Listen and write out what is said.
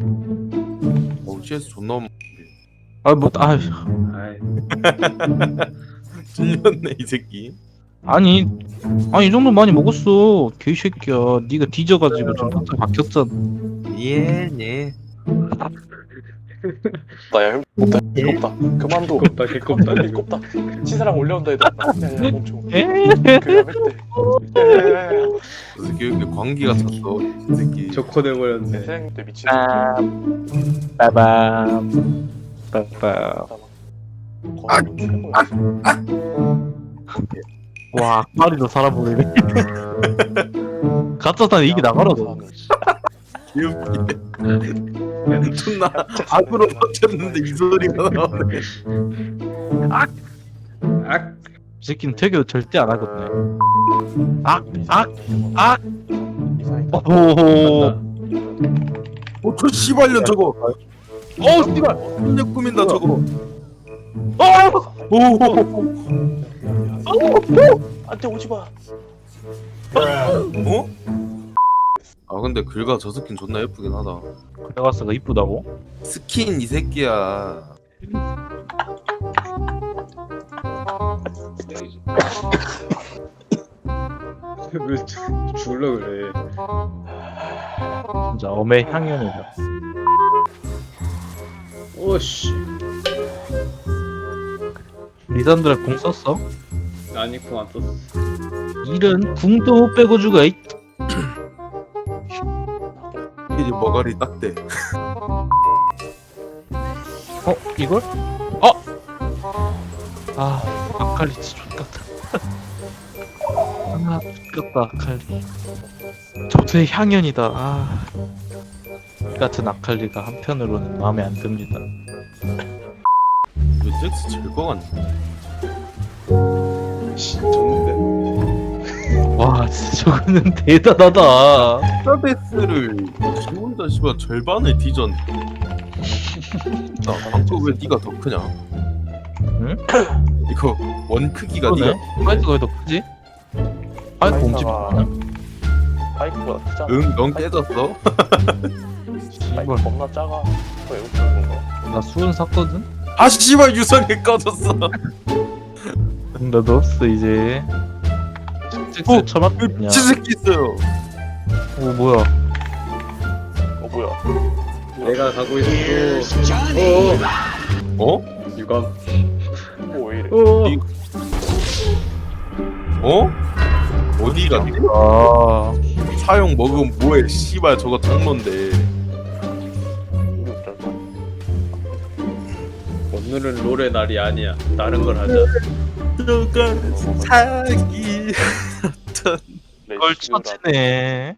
어 CS 존나 없- 아뭐 아, 아이. 찔렸네 이 새끼. 아니 아니 이 정도 많이 먹었어 개새끼야. 네가 뒤져가지고 좀 살짝 바뀌었잖아. 예네 나야 형 없다 그만둬. 곱다 개곱다 형 이거 없다 치사랑 올려온다 얘들아 야야 멈춰 에? 그냥 할때 이 새끼 왜 이렇게 광기가 찼어 이 새끼. 조커 돼 버렸네. 태양 때 미친 빰. 빠밤. 빠밤. 와 악마리도 살아보네. 가짜다니 이게 나가라고. 개웃기네 존나 악으로 버텼는데 이 소리가 나오네. 악! 이 새끼는 퇴교 절대 안 하거든요 악 악 악! 오호 어 저 씨발년 저거. 어 씨발. 혼내 꾸민다 저거. 안돼 오지 마. 어? 아 근데 글가 저 스킨 존나 예쁘긴 하다. 그래가스가 이쁘다고? 스킨 이 새끼야 왜 죽- 죽을라 그래 진짜 엄의 향연이다 오씨 리산드라 궁 썼어? 아니 공안 썼어 일은 궁도 못 빼고 죽어 이 이제 머가리 딱대 어? 이걸? 어! 아 아칼리 진짜 X같다 아 X같다. 아칼리. 저수의 향연이다. 아. 같은 아칼리가 한편으로는 마음에 안 듭니다. 이거 잭스 질거 같네. 씨 졌는데? 와 진짜 저거는 대단하다. 스타데스를 지 혼자 씨발. 절반을 뒤졌네 나 방금 왜 니가 더 크냐? 응? 이거 원 크기가 니가? 그러네. 왜더 크지? 공지 파이터가 파이프가 크잖아. 응 넌 깨졌어? 파이프 겁나 작아. 나 수은 샀거든? 아 씨발 유성이 꺼졌어. 나도 없어 이제. 어, 잭스 처맞냐? 치새끼 있어요? 오 뭐야? 어 뭐야? 내가 가고 있어 어어? 어? 유감 오왜 이래? 어어? 이- 어? 어디 갔니? 아 사용 먹으면 뭐해 씨발 저거 어쩔 오늘은 롤의 날이 아니야 다른 걸 하자 저거 사기 이걸 레시피가 쳐치네